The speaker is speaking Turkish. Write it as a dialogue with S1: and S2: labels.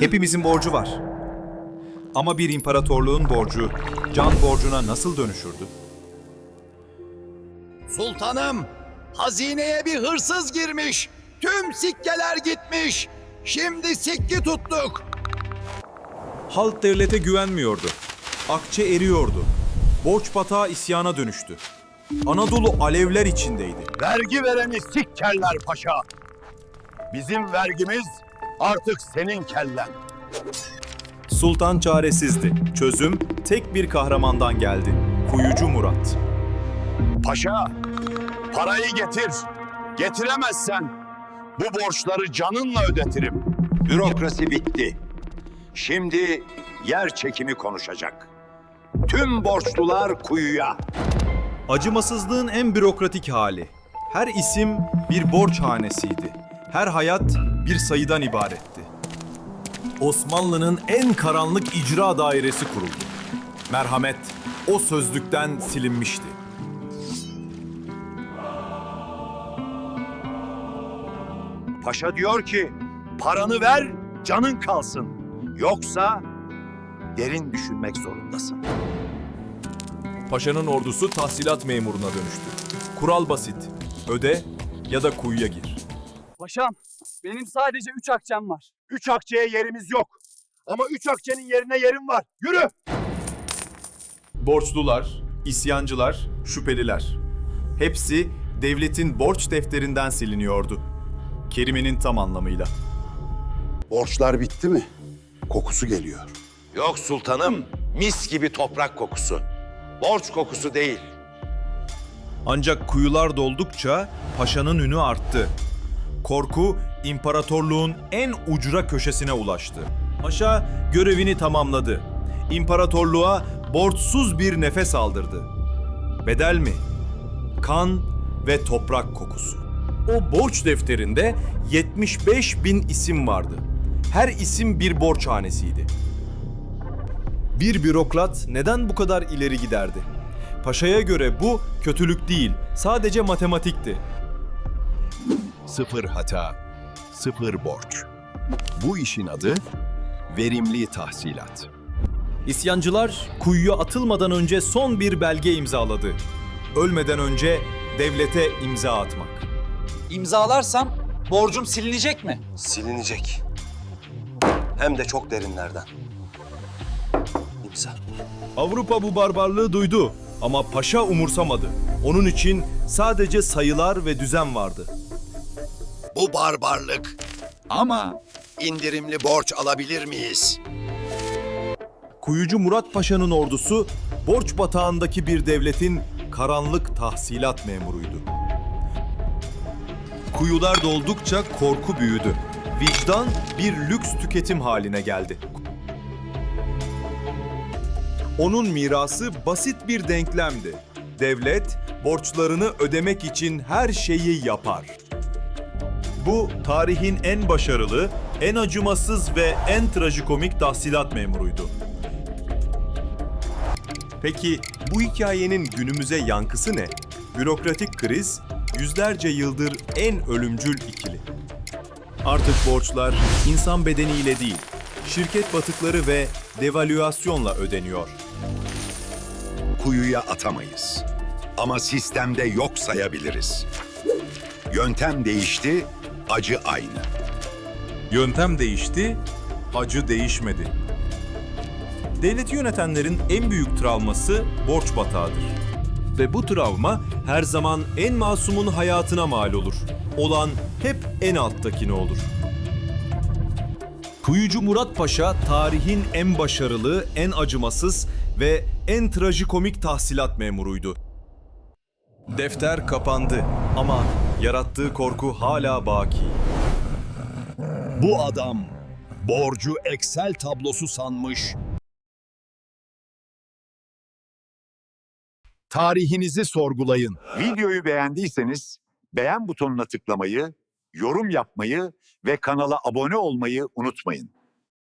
S1: Hepimizin borcu var. Ama bir imparatorluğun borcu can borcuna nasıl dönüşürdü?
S2: Sultanım, hazineye bir hırsız girmiş. Tüm sikkeler gitmiş. Şimdi sikki tuttuk.
S1: Halk devlete güvenmiyordu. Akçe eriyordu. Borç batağı isyana dönüştü. Anadolu alevler içindeydi.
S3: Vergi vereni sik keller paşa. Bizim vergimiz artık senin kellen.
S1: Sultan çaresizdi. Çözüm tek bir kahramandan geldi. Kuyucu Murat.
S3: Paşa, parayı getir. Getiremezsen bu borçları canınla ödetirim. Bürokrasi bitti. Şimdi yer çekimi konuşacak. Tüm borçlular kuyuya.
S1: Acımasızlığın en bürokratik hali. Her isim bir borç hanesiydi. Her hayat bir sayıdan ibaretti. Osmanlı'nın en karanlık icra dairesi kuruldu. Merhamet o sözlükten silinmişti.
S3: Paşa diyor ki paranı ver canın kalsın. Yoksa derin düşünmek zorundasın.
S1: Paşanın ordusu tahsilat memuruna dönüştü. Kural basit. Öde ya da kuyuya gir.
S4: Paşam, benim sadece üç akçem var.
S3: Üç akçeye yerimiz yok. Ama üç akçenin yerine yerim var. Yürü!
S1: Borçlular, isyancılar, şüpheliler. Hepsi devletin borç defterinden siliniyordu. Kelimenin tam anlamıyla.
S5: Borçlar bitti mi? Kokusu geliyor.
S6: Yok sultanım, mis gibi toprak kokusu. Borç kokusu değil.
S1: Ancak kuyular doldukça paşanın ünü arttı. Korku imparatorluğun en ucra köşesine ulaştı. Paşa görevini tamamladı. İmparatorluğa borçsuz bir nefes aldırdı. Bedel mi? Kan ve toprak kokusu. O borç defterinde 75 bin isim vardı. Her isim bir borçhanesiydi. Bir bürokrat neden bu kadar ileri giderdi? Paşa'ya göre bu kötülük değil, sadece matematikti.
S7: Sıfır hata, sıfır borç. Bu işin adı verimli tahsilat.
S1: İsyancılar kuyuya atılmadan önce son bir belge imzaladı. Ölmeden önce devlete imza atmak.
S8: İmzalarsam borcum silinecek mi?
S6: Silinecek. Hem de çok derinlerden. İmza.
S1: Avrupa bu barbarlığı duydu ama paşa umursamadı. Onun için sadece sayılar ve düzen vardı.
S2: Bu barbarlık. Ama indirimli borç alabilir miyiz?
S1: Kuyucu Murat Paşa'nın ordusu borç batağındaki bir devletin karanlık tahsilat memuruydu. Kuyular doldukça korku büyüdü. Vicdan bir lüks tüketim haline geldi. Onun mirası basit bir denklemdi. Devlet borçlarını ödemek için her şeyi yapar. Bu tarihin en başarılı, en acımasız ve en trajikomik tahsilat memuruydu. Peki bu hikayenin günümüze yankısı ne? Bürokratik kriz yüzlerce yıldır en ölümcül ikili. Artık borçlar insan bedeniyle değil, şirket batıkları ve devalüasyonla ödeniyor.
S5: Kuyuya atamayız. Ama sistemde yok sayabiliriz. Yöntem değişti, acı aynı.
S1: Yöntem değişti, acı değişmedi. Devleti yönetenlerin en büyük travması borç batağıdır. Ve bu travma her zaman en masumun hayatına mal olur. Olan hep en alttakine olur. Kuyucu Murat Paşa tarihin en başarılı, en acımasız ve en trajikomik tahsilat memuruydu. Defter kapandı ama yarattığı korku hala baki.
S3: Bu adam borcu Excel tablosu sanmış. Tarihinizi sorgulayın.
S5: Videoyu beğendiyseniz beğen butonuna tıklamayı, yorum yapmayı ve kanala abone olmayı unutmayın.